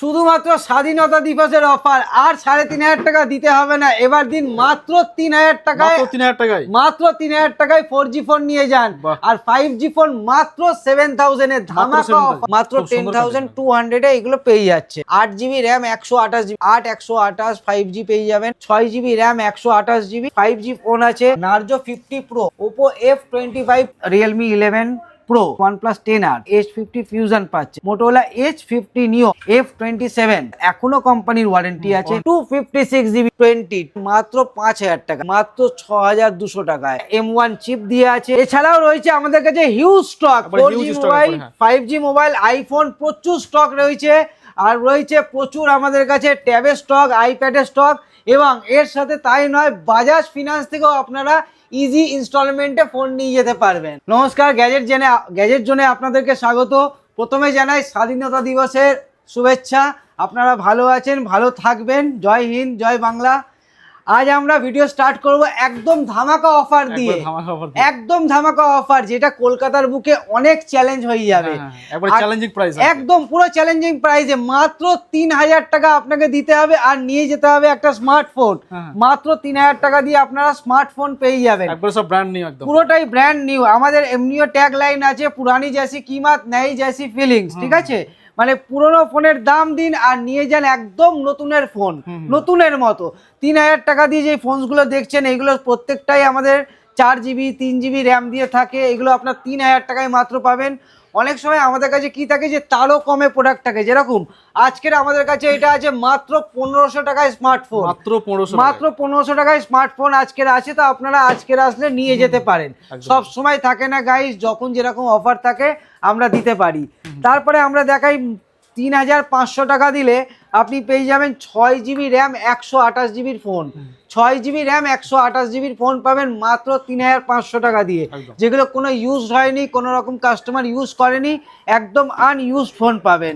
শুধুমাত্র স্বাধীনতা দিবসের অফার আর সাড়ে তিন হাজার টাকা দিতে হবে না। এবার দিন মাত্র তিন হাজার টাকায় মাত্র তিন হাজার টাকায়? মাত্র তিন হাজার টাকায় ফোর জি ফোন নিয়ে যান। আর ফাইভ জি ফোন মাত্র সেভেন থাউজেন্ড এর ধামাকা মাত্র টেন থাউজেন্ড টু হান্ড্রেড এ এগুলো পেয়ে যাচ্ছে। আট জিবি র্যাম একশো আঠাশ জিবি আট একশো আঠাশ ফাইভ জি পেয়ে যাবেন। ছয় জিবি র্যাম একশো আঠাশ জিবি ফাইভ জি ফোন আছে। Narzo fifty pro Oppo F twenty five Realme eleven pro OnePlus ten R edge fifty fusion পাচ্ছে Motorola edge fifty neo F twenty seven এখনও কোম্পানির warranty আছে two fifty six GB twenty মাত্র পাঁচ হাজার টাকা মাত্র ছ হাজার দুশো টাকায় এম ওয়ান চিপ দিয়ে আছে এছাড়াও রয়েছে আমাদের কাছে huge stock four huge G stock mobile. Five G mobile iPhone প্রচুর স্টক রয়েছে আর রয়েছে প্রচুর আমাদের কাছে ট্যাবের স্টক আইপ্যাডের স্টক এবং এর সাথে তাই নয় বাজাজ ফিনান্স থেকেও আপনারা ইজি ইনস্টলমেন্টে ফোন নিয়ে যেতে পারবেন। নমস্কার গ্যাজেট জেনে গ্যাজেট জোনে আপনাদেরকে স্বাগত। প্রথমে জানাই স্বাধীনতা দিবসের শুভেচ্ছা। আপনারা ভালো আছেন, ভালো থাকবেন। জয় হিন্দ, জয় বাংলা। আজ আমরা ভিডিও স্টার্ট করব একদম ধামাকা অফার দিয়ে। একদম ধামাকা অফার যেটা কলকাতার বুকে অনেক চ্যালেঞ্জ হয়ে যাবে। হ্যাঁ, হ্যাঁ, একদম পুরো চ্যালেঞ্জিং প্রাইসে মাত্র তিন হাজার টাকা আপনাকে দিতে হবে আর নিয়ে যেতে হবে একটা স্মার্টফোন হ্যাঁ। মাত্র তিন হাজার টাকা দিয়ে আপনারা স্মার্টফোন পেয়ে যাবেন। ব্র্যান্ড নিউ পুরোটাই ব্র্যান্ড নিউ আমাদের এমনিও ট্যাগ লাইন আছে পুরানি জ্যাসি কিমাত নেই জ্যাসি ফিলিংস ঠিক আছে? মানে পুরনো ফোনের দাম দিন আর নিয়ে যান একদম নতুনের ফোন নতুনের মতো। তিন হাজার টাকা দিয়ে যে ফোনসগুলো দেখছেন এইগুলো প্রত্যেকটাই আমাদের চার জিবি তিন জিবি র্যাম দিয়ে থাকে। এগুলো আপনার তিন হাজার টাকায় মাত্র পাবেন। অনেক সময় আমাদের কাছে কি থাকে যে তারও কমে প্রোডাক্ট থাকে যেরকম আজকের আমাদের কাছে এটা আছে মাত্র পনেরোশো টাকায় স্মার্টফোন মাত্র পনেরোশো মাত্র পনেরোশো টাকায় স্মার্টফোন আজকের আছে তো আপনারা আজকের আসলে নিয়ে যেতে পারেন। সব সময় থাকে না গাইস যখন যেরকম অফার থাকে আমরা দিতে পারি। তারপরে আমরা দেখাই তিন হাজার পাঁচশো টাকা দিলে আপনি পেয়ে যাবেন ছয় জিবি র্যাম একশো আঠাশ জিবির ফোন ছয় জিবি র্যাম একশো আঠাশ জিবির ফোন পাবেন মাত্র তিন হাজার পাঁচশো টাকা দিয়ে। যেগুলো কোনো ইউজ হয়নি কোনো রকম কাস্টমার ইউজ করেনি একদম আনইউজ ফোন পাবেন।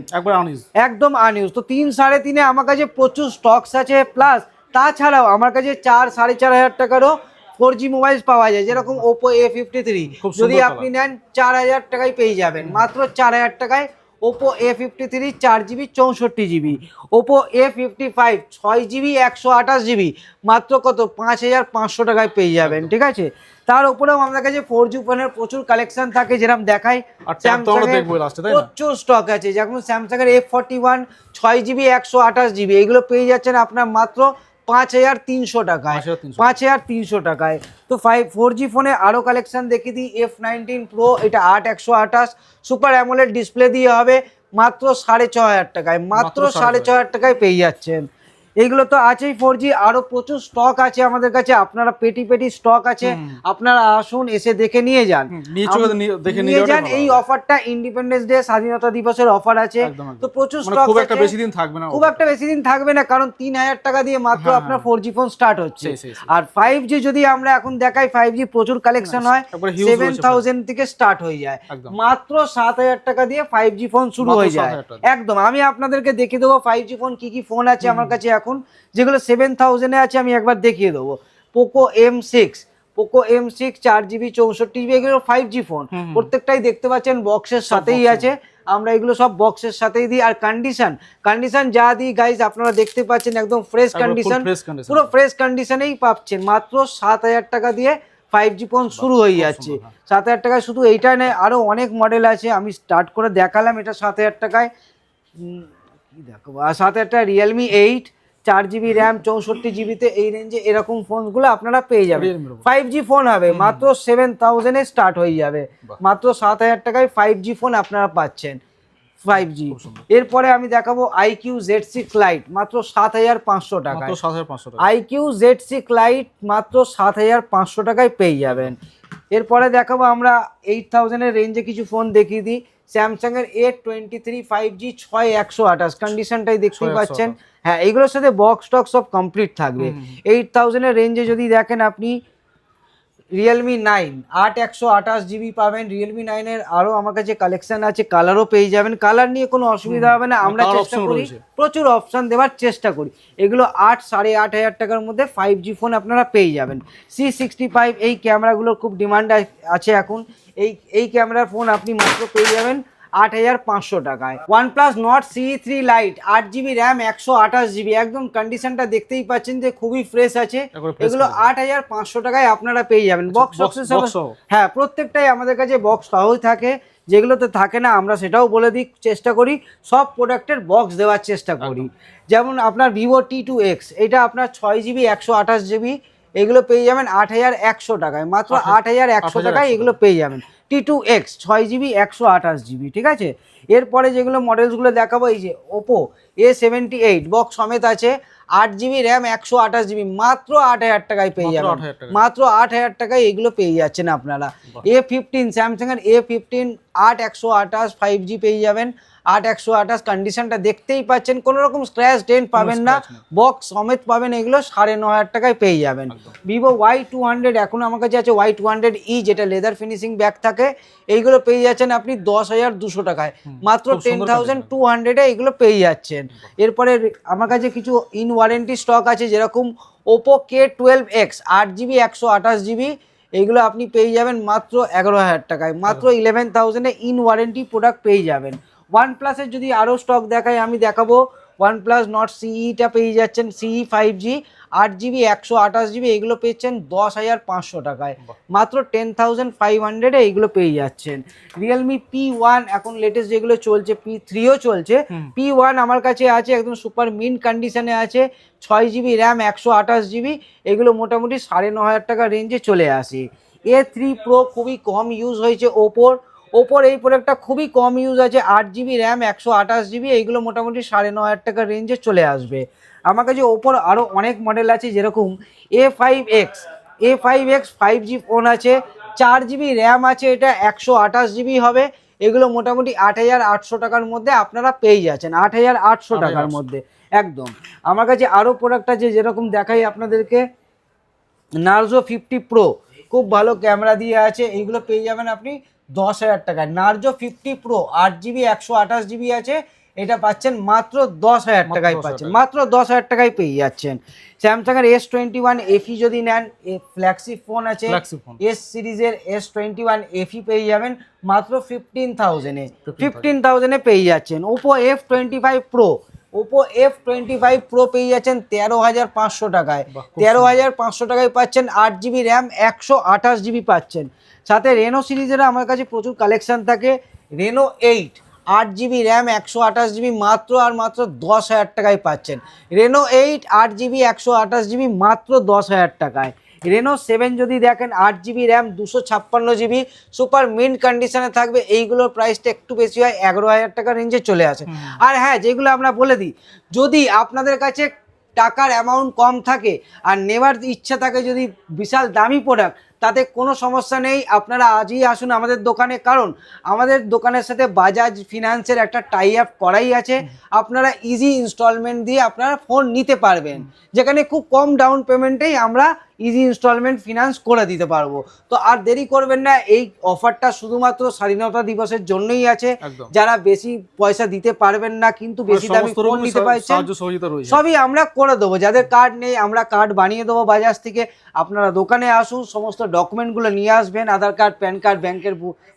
একদম আনইউজ তো তিন সাড়ে তিনে আমার কাছে প্রচুর স্টকস আছে প্লাস তাছাড়াও আমার কাছে চার সাড়ে চার হাজার টাকারও ফোর জি মোবাইল পাওয়া যায় যেরকম ওপো এ ফিফটি থ্রি যদি আপনি নেন চার হাজার টাকায় পেয়ে যাবেন। মাত্র চার হাজার টাকায় ওপো এ ফিফটি থ্রি চার জিবি চৌষট্টি GB Oppo A fifty five ছয় জিবি একশো আঠাশ জিবি মাত্র কত? পাঁচ হাজার পাঁচশো টাকায় পেয়ে যাবেন ঠিক আছে? তার উপরেও আমাদের কাছে ফোর জি ফোনের প্রচুর কালেকশন থাকে যেরকম দেখাই? প্রচুর স্টক আছে। যেমন স্যামসাং এর এফ ফর্টি ওয়ান ছয় জিবি একশো আঠাশ জিবি এগুলো পেয়ে যাচ্ছেন আপনার মাত্র পাঁচ হাজার তিনশো টাকায় 5,300 পাঁচ হাজার তিনশো টাকায়। তো ফাইভ ফোর জি ফোনে আরও কালেকশন দেখিয়ে দিই এফ নাইনটিন প্রো এটা আট একশো আঠাশ সুপার অ্যামোলেড ডিসপ্লে দিয়ে হবে মাত্র সাড়ে ছ হাজার টাকায় মাত্র মাত্র সাড়ে ছ হাজার টাকায় পেয়ে যাচ্ছেন। এইগুলো তো আছেই ফোর জি আরও প্রচুর স্টক আছে আমাদের কাছে। আপনারা পেটি পেটি স্টক আছে। আপনারা আসুন এসে দেখে নিয়ে যান। নিয়ে যান। এই অফারটা ইন্ডিপেন্ডেন্স ডে স্বাধীনতা দিবসের অফার আছে। তো প্রচুর মানে স্টক খুব একটা বেশি দিন থাকবে না খুব একটা বেশি দিন থাকবে না কারণ তিন হাজার টাকা দিয়ে মাত্র হ্যাঁ, আপনার। ফোর জি ফোন স্টার্ট হচ্ছে। আর ফাইভ জি যদি আমরা এখন দেখাই ফাইভ জি প্রচুর কালেকশন হয়। সেভেন থাউজেন্ড থেকে স্টার্ট হয়ে যায়। মাত্র সাত হাজার টাকা দিয়ে ফাইভ জি ফোন শুরু হয়ে যায়। 7,000 টাকা দিয়ে। একদম। আমি আপনাদেরকে দেখে দেবো ফাইভ জি ফোন কি কি ফোন আছে আমার কাছে এখন যেগুলো সেভেন থাউজেন্ডে আছে আমি একবার দেখিয়ে দেবো। Poco M six Poco M six চার জিবি চৌষট্টি জিবি এগুলো ফাইভ জি ফোন। প্রত্যেকটাই দেখতে পাচ্ছেন বক্সের সাথেই আছে। আমরা এগুলো সব বক্সের সাথেই দিই। আর কন্ডিশন কন্ডিশন যা দিই গাইজ আপনারা দেখতে পাচ্ছেন একদম ফ্রেশ কন্ডিশন পুরো ফ্রেশ কন্ডিশনেই পাচ্ছেন। মাত্র সাত হাজার টাকা দিয়ে ফাইভ জি ফোন শুরু হয়ে যাচ্ছে। হ্যাঁ। সাত হাজার টাকায় শুধু এইটা নেই আরও অনেক মডেল আছে। আমি স্টার্ট করে দেখালাম এটা সাত হাজার টাকায়। দেখো আর সাত হাজার টাকা রিয়েলমি এইট চার জিবি র্যাম চৌষট্টি জিবিতে এই রেঞ্জে এরকম ফোনগুলো আপনারা পেয়ে যাবেন। ফাইভ জি ফোন হবে মাত্র সেভেন থাউজেন্ডে স্টার্ট হয়ে যাবে। মাত্র সাত হাজার টাকায় ফাইভ জি ফোন আপনারা পাচ্ছেন ফাইভ জি এরপরে আমি দেখাবো আইকিউ জেড সিক্স লাইট মাত্র সাত হাজার পাঁচশো টাকায়। মাত্র সাত হাজার পাঁচশো টাকা আইকিউ জেড সিক্স লাইট মাত্র সাত হাজার পাঁচশো টাকায় পেয়ে যাবেন। এরপরে দেখাবো আমরা এইট থাউজেন্ডের রেঞ্জে কিছু ফোন দেখিয়ে দিই। স্যামসাং এর A twenty three five G ছয় একশো আঠাশ। কন্ডিশনটাই দেখতেই 6128 পাচ্ছেন। হ্যাঁ এইগুলোর সাথে বক্স টক সব কমপ্লিট থাকবে। এইট থাউজেন্ডের রেঞ্জে যদি দেখেন আপনি রিয়েলমি নাইন আট একশো আঠাশ জিবি পাবেন। রিয়েলমি নাইনের আরও আমার কাছে কালেকশন আছে কালারও পেয়ে যাবেন। কালার নিয়ে কোনো অসুবিধা হবে না। আমরা চেষ্টা করি প্রচুর অপশন দেওয়ার চেষ্টা করি। এগুলো আট সাড়ে আট হাজার টাকার মধ্যে ফাইভ জি ফোন আপনারা পেয়ে যাবেন। সি সিক্সটি ফাইভ এই ক্যামেরাগুলোর খুব ডিমান্ড আছে এখন। এই এই ক্যামেরার ফোন আপনি মাত্র পেয়ে যাবেন আট হাজার পাঁচশো টাকায়। OnePlus Nord C three lite আট জিবি র্যাম একশো আঠাশ জিবি একদম কন্ডিশনটা দেখতেই পাচ্ছেন যে খুবই ফ্রেশ আছে। এগুলো আট হাজার পাঁচশো টাকায় আপনারা পেয়ে যাবেন। বক্স box হ্যাঁ প্রত্যেকটাই আমাদের কাছে বক্স সহজ থাকে। যেগুলোতে থাকে না আমরা সেটাও বলে দিই চেষ্টা করি। সব প্রোডাক্টের বক্স দেওয়ার চেষ্টা করি। যেমন আপনার ভিভো টি টু এক্স এটা আপনার ছয় জিবি একশো আঠাশ জিবি এগুলো পেয়ে যাবেন আট হাজার একশো টাকায়। মাত্র আট হাজার একশো টাকায় এগুলো পেয়ে যাবেন। টি টু এক্স ছয় জিবি একশো আঠাশ জিবি ঠিক আছে? এরপরে যেগুলো মডেলসগুলো দেখাবো এই যে Oppo A seventy eight box সমেত আছে আট জিবি র্যাম একশো আঠাশ জিবি মাত্র আট হাজার টাকায় পেয়ে যাবেন। মাত্র আট হাজার টাকায় এগুলো পেয়ে যাচ্ছেন আপনারা। এ ফিফটিন স্যামসাংয়ের এ ফিফটিন আট একশো আঠাশ ফাইভ জি পেয়ে যাবেন। আট একশো আঠাশ কন্ডিশনটা দেখতেই পাচ্ছেন কোনো রকম স্ক্র্যাচ ডেন্ট পাবেন না। বক্স সমেত পাবেন এগুলো সাড়ে ন হাজার টাকায় পেয়ে যাবেন। ভিভো ওয়াই টু হান্ড্রেড এখন আমার কাছে আছে ওয়াই টু হান্ড্রেড ই যেটা লেদার ফিনিশিং ব্যাগ থাকে। এইগুলো পেয়ে যাচ্ছেন আপনি দশ হাজার দুশো টাকায়। মাত্র টেন থাউজেন্ড টু হান্ড্রেডে এগুলো পেয়ে যাচ্ছেন। এরপরে আমার কাছে কিছু ইন ওয়ারেন্টি স্টক আছে যেরকম ওপো কে টুয়েলভ এক্স আট জিবি একশো আঠাশ জিবি এইগুলো আপনি পেয়ে যাবেন মাত্র এগারো হাজার টাকায়। মাত্র ইলেভেন থাউজেন্ডে ইন ওয়ারেন্টি প্রোডাক্ট পেয়ে যাবেন। ওয়ান প্লাসের যদি আরও স্টক দেখায় আমি দেখাবো ওয়ান প্লাস নট সিইটা পেয়ে যাচ্ছেন সিই ফাইভ জি আট জিবি একশো আঠাশ জিবি এগুলো পেয়েছেন দশ হাজার পাঁচশো টাকায়। মাত্র টেন থাউজেন্ড ফাইভ হান্ড্রেডে এইগুলো পেয়ে যাচ্ছেন। রিয়েলমি পি ওয়ান এখন লেটেস্ট যেগুলো চলছে পি থ্রিও চলছে পি ওয়ান আমার কাছে আছে একদম সুপার মিন কন্ডিশনে আছে ছয় জিবি র্যাম একশো আঠাশ জিবি এগুলো মোটামুটি সাড়ে ন হাজার টাকা রেঞ্জে চলে আসে। এ থ্রি প্রো খুবই কম ইউজ হয়েছে ওপোর ওপোর এই প্রোডাক্টটা খুবই কম ইউজ আছে আট জিবি র্যাম একশো আঠাশ জিবি এইগুলো মোটামুটি সাড়ে ন হাজার টাকার রেঞ্জে চলে আসবে। আমার কাছে ওপোর আরও অনেক মডেল আছে যেরকম A five X A five X five G phone আছে চার জিবি র্যাম আছে এটা একশো আঠাশ জিবি হবে এগুলো মোটামুটি আট হাজার আটশো টাকার মধ্যে আপনারা পেয়ে যাচ্ছেন আট হাজার আটশো টাকার মধ্যে একদম। আমার কাছে আরও প্রোডাক্ট আছে যেরকম দেখাই আপনাদেরকে নার্জো ফিফটি প্রো খুব ভালো ক্যামেরা দিয়ে আছে এইগুলো পেয়ে যাবেন আপনি দশ হাজার টাকায় নার্জো ফিফটি প্রো আট জিবি একশো আঠাশ জিবি আছে। এটা পাচ্ছেন মাত্র দশ হাজার টাকায় পাচ্ছেন। মাত্র দশ হাজার টাকায় পেয়ে যাচ্ছেন। স্যামসাংয়ের এস টোয়েন্টি ওয়ান এফি যদি নেন ফ্ল্যাগশিপ ফোন আছে। এস সিরিজের এস টোয়েন্টি ওয়ান এফি পেয়ে যাবেন মাত্র ফিফটিন থাউজেন্ডে 15,000 ফিফটিন থাউজেন্ডে পেয়ে যাচ্ছেন। Oppo F twenty five pro Oppo F twenty five pro পেয়ে যাচ্ছেন তেরো হাজার পাঁচশো টাকায়। তেরো হাজার পাঁচশো টাকায় পাচ্ছেন আট জিবি র্যাম একশো আঠাশ জিবি পাচ্ছেন। সাথে রেনো সিরিজেরও আমার কাছে প্রচুর কালেকশন থাকে। রেনো এইট আট জিবি র্যাম একশো আঠাশ জিবি মাত্র আর মাত্র দশ হাজার টাকায় পাচ্ছেন। রেনো এইট আট জিবি একশো আঠাশ জিবি মাত্র দশ হাজার টাকায়। রেনো সেভেন যদি দেখেন আট জিবি র্যাম দুশো ছাপ্পান্ন জিবি সুপার মিন্ট কন্ডিশনে থাকবে এইগুলোর প্রাইসটা একটু বেশি হয় এগারো হাজার টাকা রেঞ্জে চলে আসে। আর হ্যাঁ যেগুলো আমরা বলে দিই যদি আপনাদের কাছে টাকার অ্যামাউন্ট কম থাকে আর নেওয়ার ইচ্ছা থাকে যদি বিশাল দামি প্রোডাক্ট তাতে কোনো সমস্যা নেই আপনারা আজই আসুন আমাদের দোকানে। কারণ আমাদের দোকানের সাথে বাজাজ ফিনান্সের একটা টাই আপ করাই আছে। আপনারা ইজি ইনস্টলমেন্ট দিয়ে আপনারা ফোন নিতে পারবেন। যেখানে খুব কম ডাউন পেমেন্টেই আমরা ইজি ইনস্টলমেন্ট ফিনান্স করে দিতে পারব। তো আর দেরি করবেন না এই অফারটা শুধুমাত্র স্বাধীনতা দিবসের জন্যই আছে। যারা বেশি পয়সা দিতে পারবেন না কিন্তু বেশি দামি ফোন নিতে পারছেন সবই আমরা করে দেবো। যাদের কার্ড নেই আমরা কার্ড বানিয়ে দেবো বাজাজ থেকে। আপনারা দোকানে আসুন সমস্ত ডকুমেন্টগুলো নিয়ে আসবেন আধার কার্ড প্যান কার্ড ব্যাংকের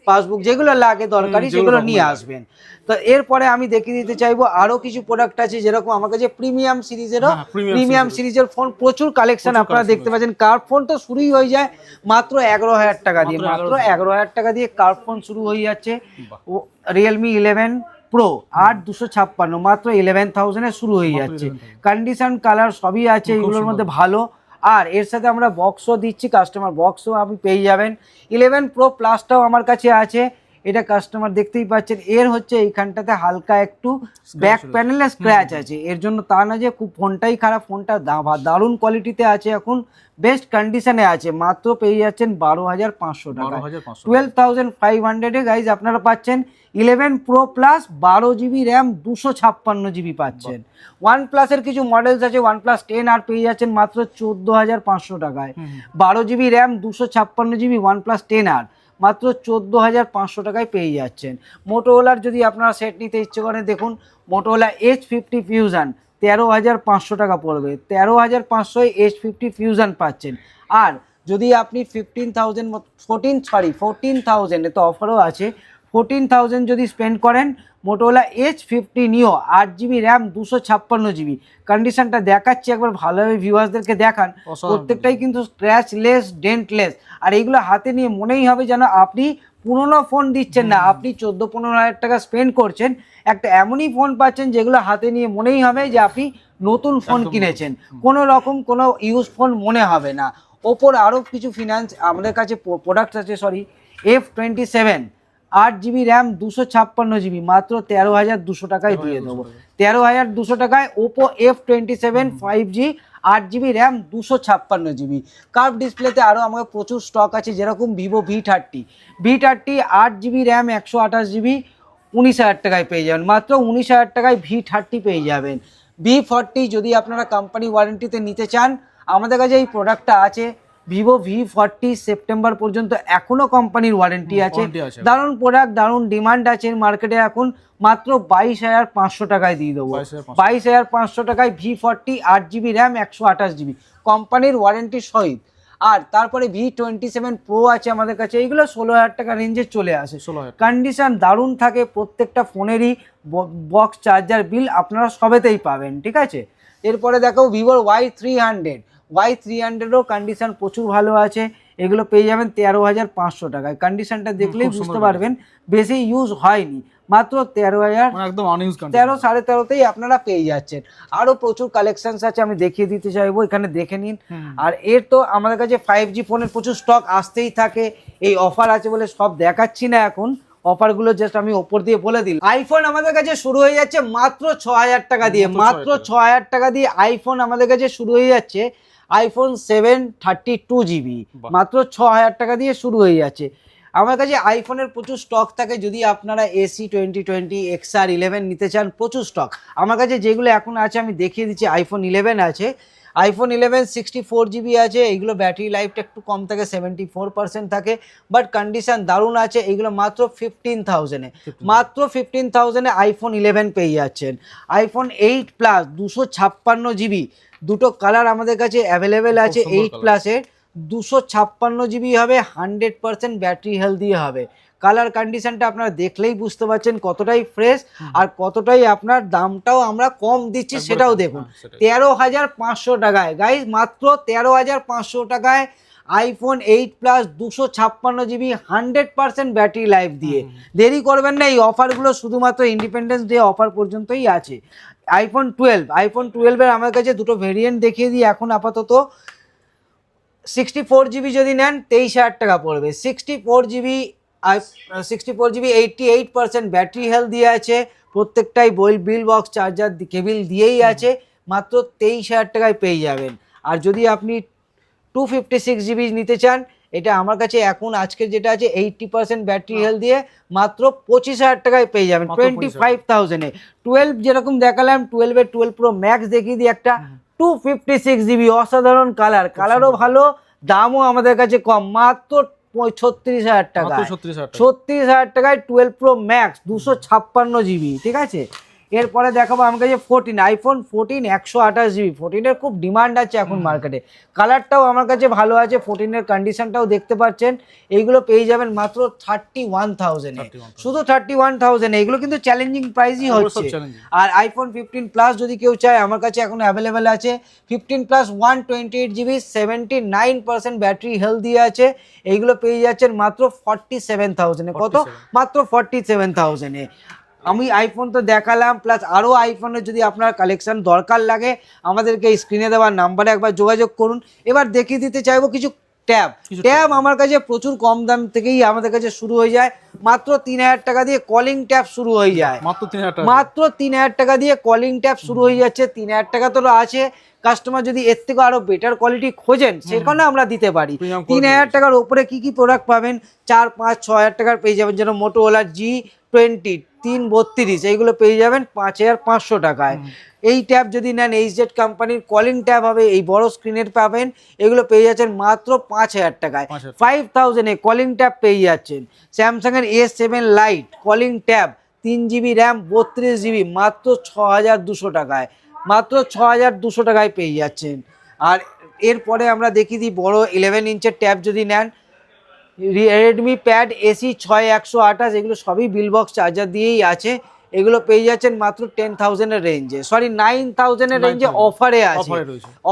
পাসবুক যেগুলো লাগে দরকারি সেগুলো নিয়ে আসবেন। তো এরপরে আমি দেখিয়ে দিতে চাইব আরও কিছু প্রোডাক্ট আছে যেরকম আমার কাছে প্রিমিয়াম সিরিজেরও প্রিমিয়াম সিরিজের ফোন প্রচুর কালেকশন আপনারা দেখতে পাচ্ছেন। কার ফোন তো শুরুই হয়ে যায় মাত্র এগারো হাজার টাকা দিয়ে মাত্র মাত্র 11,000 এগারো হাজার টাকা দিয়ে কার ফোন শুরু হয়ে যাচ্ছে। রিয়েলমি ইলেভেন প্রো আট দুশো ছাপ্পান্ন মাত্র ইলেভেন থাউজেন্ডে শুরু হয়ে যাচ্ছে। কন্ডিশন কালার সবই আছে এগুলোর মধ্যে ভালো। আর এর সাথে আমরা বক্সও দিচ্ছি কাস্টমার বক্সও আপনি পেয়ে যাবেন। ইলেভেন প্রো প্লাসটাও আমার কাছে আছে। এটা কাস্টমার দেখতেই পাচ্ছেন। এর হচ্ছে এইখানটাতে হালকা একটু ব্যাক। প্যানেলে স্ক্র্যাচ আছে। এর জন্য তা না যে খুব ফোনটাই খারাপ ফোনটা দারুণ কোয়ালিটিতে আছে এখন বেস্ট কন্ডিশনে আছে। মাত্র পেয়ে যাচ্ছেন বারো হাজার পাঁচশো টাকা। টুয়েলভ থাউজেন্ড ফাইভ হান্ড্রেডে গাইজ আপনারা পাচ্ছেন ইলেভেন প্রো প্লাস বারো জিবি র্যাম দুশো ছাপ্পান্ন জিবি পাচ্ছেন। ওয়ান প্লাসের কিছু মডেলস আছে ওয়ান প্লাস টেন আর পেয়ে যাচ্ছেন মাত্র চোদ্দ হাজার পাঁচশো টাকায়। বারো জিবি র্যাম দুশো ছাপ্পান্ন জিবি ওয়ান প্লাস টেন আর। মাত্র চোদ্দ হাজার পাঁচশো টাকায় পেয়ে যাচ্ছেন। মোটোওলার যদি আপনারা সেট নিতে ইচ্ছে করেন, দেখুন মোটোওলা এইচ ফিফটি ফিউজান তেরো হাজার পাঁচশো টাকা পড়বে। তেরো হাজার পাঁচশোয় এইচ ফিফটি ফিউজান পাচ্ছেন। আর যদি আপনি fifteen thousand fourteen sorry fourteen থাউজেন্ডে তো অফারও আছে ফোরটিন থাউজেন্ড যদি স্পেন্ড করেন মোটোলা এইচ ফিফটি নিও আট জিবি র্যাম দুশো ছাপ্পান্ন জিবি। কন্ডিশনটা দেখাচ্ছি একবার ভালোভাবে ভিউয়ার্সদেরকে দেখান। প্রত্যেকটাই কিন্তু স্ক্র্যাচলেস ডেন্টলেস আর এইগুলো হাতে নিয়ে মনেই হবে যেন আপনি পুরোনো ফোন দিচ্ছেন না। আপনি চোদ্দ পনেরো হাজার টাকা স্পেন্ড করছেন। একটা এমনই ফোন পাচ্ছেন যেগুলো হাতে নিয়ে মনেই হবে যে আপনি নতুন ফোন কিনেছেন। কোনো রকম কোনো ইউজ ফোন মনে হবে না। ওপর আরও কিছু ফিনান্স আমাদের কাছে প্রোডাক্ট আছে সরি এফ টোয়েন্টি সেভেন আট জিবি র্যাম দুশো ছাপ্পান্ন জিবি মাত্র তেরো হাজার দুশো টাকায় দিয়ে দেবো। তেরো হাজার দুশো টাকায় Oppo F twenty seven five G আট জিবি র্যাম দুশো ছাপ্পান্ন জিবি কার্ভ ডিসপ্লেতে আরও আমাকে প্রচুর স্টক আছে যেরকম Vivo V thirty V thirty আট জিবি র্যাম একশো আঠাশ জিবি উনিশ হাজার টাকায় পেয়ে যাবেন। মাত্র উনিশ হাজার টাকায় ভি থার্টি পেয়ে যাবেন। ভি ফর্টি যদি আপনারা কোম্পানি ওয়ারেন্টিতে নিতে চান আমাদের কাছে এই প্রোডাক্টটা আছে। ভিভো ভি ফর্টি সেপ্টেম্বর পর্যন্ত এখনও কোম্পানির ওয়ারেন্টি আছে। দারুণ প্রোডাক্ট দারুণ ডিমান্ড আছে। মার্কেটে এখন মাত্র বাইশ হাজার পাঁচশো টাকায় দিয়ে দেবো। বাইশ হাজার পাঁচশো। টাকায় ভি ফর্টি আট জিবি র্যাম একশো আঠাশ জিবি কোম্পানির ওয়ারেন্টি সহিত। আর তারপরে ভি টোয়েন্টি সেভেন প্রো আছে আমাদের কাছে। এইগুলো ষোলো হাজার টাকা রেঞ্জে চলে আসে। ষোলো হাজার কন্ডিশন দারুণ থাকে। প্রত্যেকটা ফোনেরই বক্স চার্জার বিল আপনারা সবেতেই পাবেন। ঠিক আছে? এরপরে দেখো ভিভোর Y three hundred Y three হান্ড্রেডও condition প্রচুর ভালো আছে। এগুলো পেয়ে যাবেন তেরো হাজার পাঁচশো টাকায়। কন্ডিশনটা দেখলেই বুঝতে পারবেন বেশি ইউজ হয়নি। মাত্র তেরো হাজার মানে একদম তেরো সাড়ে তেরোতেই আপনারা পেয়ে যাচ্ছেন। আরও প্রচুর কালেকশনস আছে আমি দেখিয়ে দিতে চাইব এখানে দেখে নিন। আর এর তো আমাদের কাছে ফাইভ জি ফোনের প্রচুর স্টক আসতেই থাকে। এই অফার আছে বলে সব দেখাচ্ছি না এখন। অফারগুলো জাস্ট আমি ওপর দিয়ে বলে দিলাম। আইফোন আমাদের কাছে শুরু হয়ে যাচ্ছে মাত্র ছ হাজার টাকা দিয়ে। মাত্র ছ হাজার টাকা। দিয়ে আইফোন আমাদের কাছে শুরু হয়ে যাচ্ছে। IPhone seven thirty two GB মাত্র ছ হাজার টাকা দিয়ে শুরু হয়ে যাচ্ছে। আমার কাছে আইফোনের প্রচুর স্টক থাকে যদি আপনারা SE twenty twenty XR eleven নিতে চান প্রচুর স্টক আমার কাছে যেগুলো এখন আছে আমি দেখিয়ে দিচ্ছি আইফোন ইলেভেন আছে। IPhone eleven sixty four GB আছে এইগুলো ব্যাটারি লাইফটা একটু কম থাকে সেভেন্টি ফোর পার্সেন্ট থাকে বাট কন্ডিশন দারুণ আছে এইগুলো মাত্র ফিফটিন থাউজেন্ডে মাত্র ফিফটিন থাউজেন্ডে আইফোন ইলেভেন পেয়ে যাচ্ছেন। আইফোন এইট প্লাস দুশো ছাপ্পান্ন জিবি দুটো কালার আমাদের কাছে অ্যাভেলেবেল আছে এইট প্লাসের দুশো ছাপ্পান্ন জিবি হবে হান্ড্রেড পার্সেন্ট ব্যাটারি হেলদি হবে। কালার কন্ডিশনটা আপনারা দেখলেই বুঝতে পারছেন কতটাই ফ্রেশ আর কতটাই আপনার দামটাও আমরা কম দিচ্ছি সেটাও দেখুন। হ্যাঁ, তেরো হাজার পাঁচশো টাকায়। গাইজ মাত্র তেরো হাজার পাঁচশো টাকায় আইফোন এইট প্লাস দুশো ছাপ্পান্ন GB hundred percent battery life দিয়ে। দেরি করবেন না এই অফারগুলো শুধুমাত্র ইন্ডিপেন্ডেন্স ডে অফার পর্যন্তই আছে। আইফোন টুয়েলভ আইফোন টুয়েলভের আমার কাছে দুটো ভেরিয়েন্ট দেখিয়ে দিই। এখন আপাতত সিক্সটি ফোর জিবি যদি নেন তেইশ হাজার টাকা পড়বে। Sixty four GB sixty four GB eighty eight percent battery health দিয়ে আছে। প্রত্যেকটাই বই বিল বক্স চার্জার কেবিল দিয়েই আছে। মাত্র তেইশ হাজার টাকায় পেয়ে যাবেন। আর যদি আপনি টু ফিফটি সিক্স জিবি নিতে চান এটা আমার কাছে এখন আজকের যেটা আছে এইটটি পার্সেন্ট ব্যাটারি হেলথ দিয়ে মাত্র পঁচিশ হাজার টাকায় পেয়ে যাবেন টোয়েন্টি ফাইভ থাউজেন্ডে টুয়েলভ যেরকম দেখালাম টুয়েলভের টুয়েলভ প্রো ম্যাক্স দেখিয়ে দিই একটা টু ফিফটি সিক্স জিবি অসাধারণ কালার কালারও ভালো দামও আমাদের কাছে কম মাত্র ছত্রিশ হাজার টাকা। ছত্রিশ হাজার টাকায় টুয়েলভ প্রো ম্যাক্স দুশো ছাপ্পান্ন জিবি ঠিক আছে? এরপরে দেখাবো আমার কাছে ফোরটিন আইফোন ফোরটিন একশো আঠাশ জিবি ফোরটিনের খুব ডিমান্ড আছে এখন মার্কেটে কালারটাও আমার কাছে ভালো আছে ফোরটিনের কন্ডিশনটাও দেখতে পাচ্ছেন। এইগুলো পেয়ে যাবেন মাত্র থার্টি ওয়ান থাউজেন্ডে শুধু থার্টি ওয়ান থাউজেন্ড এইগুলো কিন্তু চ্যালেঞ্জিং প্রাইসই হচ্ছে। আর আইফোন ফিফটিন প্লাস যদি কেউ চায় আমার কাছে এখন অ্যাভেলেবেল আছে। Fifteen plus one twenty eight GB seventy nine percent battery health দিয়ে আছে। এইগুলো পেয়ে যাচ্ছেন মাত্র ফর্টি সেভেন থাউজেন্ডে কত? মাত্র ফর্টি সেভেন থাউজেন্ডে আমি আইফোন তো দেখালাম প্লাস আরও আইফোনের যদি আপনার কালেকশন দরকার লাগে আমাদেরকে স্ক্রিনে দেওয়ার নাম্বারে একবার যোগাযোগ করুন। এবার দেখিয়ে দিতে চাইব কিছু ট্যাব ট্যাব আমার কাছে প্রচুর কম দাম থেকেই আমাদের কাছে শুরু হয়ে যায়। মাত্র তিন হাজার টাকা দিয়ে কলিং ট্যাব শুরু হয়ে যায়। মাত্র তিন হাজার টাকা। মাত্র তিন হাজার টাকা দিয়ে কলিং ট্যাব শুরু হয়ে যাচ্ছে। তিন হাজার টাকা তো আছে। কাস্টমার যদি এর থেকে আরও বেটার কোয়ালিটি খোঁজেন সেখানে আমরা দিতে পারি। তিন হাজার টাকার উপরে কি কি প্রোডাক্ট পাবেন? চার পাঁচ ছ হাজার টাকার পেয়ে যাবেন যেন মোটোওয়ালা জি টোয়েন্টি তিন বত্রিশ এইগুলো পেয়ে যাবেন পাঁচ হাজার পাঁচশো টাকায়। এই ট্যাব যদি নেন এইচ জেড কোম্পানির কলিং ট্যাব হবে এই বড় স্ক্রিনের পাবেন এগুলো পেয়ে যাচ্ছেন মাত্র পাঁচ হাজার টাকায়। ফাইভ থাউজেন্ডে কলিং ট্যাব পেয়ে যাচ্ছেন। স্যামসাংয়ের S seven lite calling tab তিন জিবি র্যাম বত্রিশ জিবি মাত্র ছ হাজার দুশো টাকায়। মাত্র ছ হাজার দুশো টাকায় পেয়ে যাচ্ছেন। আর এরপরে আমরা দেখি দিই বড় ইলেভেন ইঞ্চের ট্যাব যদি নেন রেডমি প্যাড এসি ছয় একশো আঠাশ এগুলো সবই বিলবক্স চার্জার দিয়েই আছে। এগুলো পেয়ে যাচ্ছেন মাত্র টেন থাউজেন্ডের রেঞ্জে সরি নাইন থাউজেন্ডের রেঞ্জে অফারে আছে।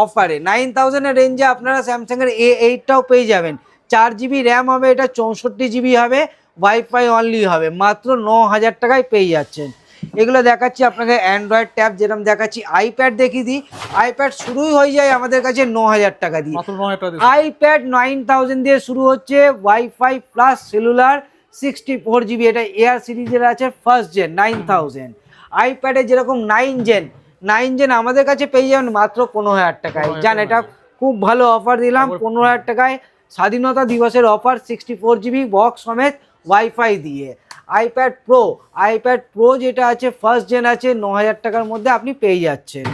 অফারে নাইন থাউজেন্ডের রেঞ্জে আপনারা স্যামসাংয়ের এ এইটটাও পেয়ে যাবেন। চার জিবি র্যাম হবে এটা চৌষট্টি জিবি হবে ওয়াইফাই অনলি হবে। মাত্র ন হাজার টাকায় পেয়ে যাচ্ছেন। এগুলো দেখাচ্ছি আপনাকে অ্যান্ড্রয়েড ট্যাব যেরকম দেখাচ্ছি। আইপ্যাড দেখিয়ে দিই। আইপ্যাড শুরুই হয়ে যায় আমাদের কাছে ন হাজার টাকা দিয়ে আইপ্যাড নাইন থাউজেন্ড দিয়ে শুরু হচ্ছে wifi plus cellular sixty four GB এটা এয়ার সিরিজের আছে ফার্স্ট জেন নাইন থাউজেন্ড আইপ্যাডে যেরকম নাইন জেন নাইন জেন আমাদের কাছে পেয়ে যাবেন মাত্র পনেরো হাজার টাকায়। জান এটা খুব ভালো অফার দিলাম পনেরো হাজার টাকায়। স্বাধীনতা দিবসের offer sixty four GB box সমেত ওয়াইফাই দিয়ে। আইপ্যাড প্রো আইপ্যাড প্রো যেটা আছে ফার্স্ট জেন আছে ন হাজার টাকার মধ্যে আপনি পেয়ে যাচ্ছেন।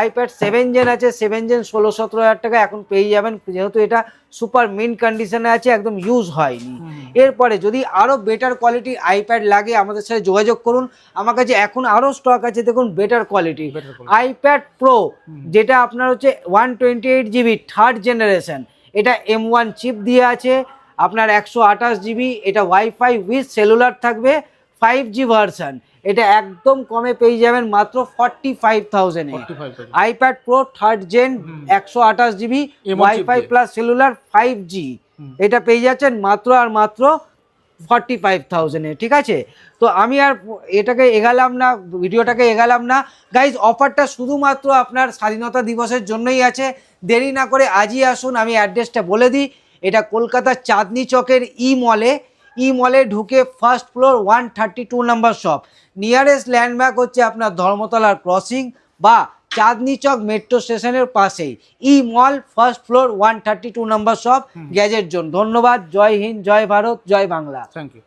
আইপ্যাড সেভেন জেন আছে সেভেন জেন ষোলো সতেরো হাজার টাকা এখন পেয়ে যাবেন যেহেতু এটা সুপার মিন কন্ডিশনে আছে একদম ইউজ হয়নি। এরপরে যদি আরও বেটার কোয়ালিটির আইপ্যাড লাগে আমাদের সাথে যোগাযোগ করুন। আমার কাছে এখন আরও স্টক আছে দেখুন বেটার কোয়ালিটি। আইপ্যাড প্রো যেটা আপনার হচ্ছে one twenty eight GB third generation এটা এম ওয়ান চিপ দিয়ে আছে আপনার একশো আঠাশ জিবি এটা ওয়াইফাই উইথ সেলুলার থাকবে ফাইভ জি ভার্সান এটা একদম কমে পেয়ে যাবেন মাত্র ফর্টি ফাইভ থাউজেন্ডে আইপ্যাড প্রো থার্ড জেন একশো আঠাশ GB wifi plus cellular five G এটা পেয়ে যাচ্ছেন মাত্র আর মাত্র ফর্টি ফাইভ থাউজেন্ডে ঠিক আছে? তো আমি আর এটাকে এগালাম না ভিডিওটাকে এগালাম না। গাইজ অফারটা শুধুমাত্র আপনার স্বাধীনতা দিবসের জন্যই আছে। দেরি না করে আজই আসুন আমি অ্যাড্রেসটা বলে দিই। এটা কলকাতার চাঁদনি চকের ই মলে ই মলে ঢুকে first floor one thirty two number shop nearest landmark হচ্ছে আপনার ধর্মতলার ক্রসিং বা চাঁদনি চক মেট্রো স্টেশনের পাশেই। E mall first floor one thirty two number shop gadget zone. ধন্যবাদ। জয় হিন্দ জয় ভারত জয় বাংলা। Thank you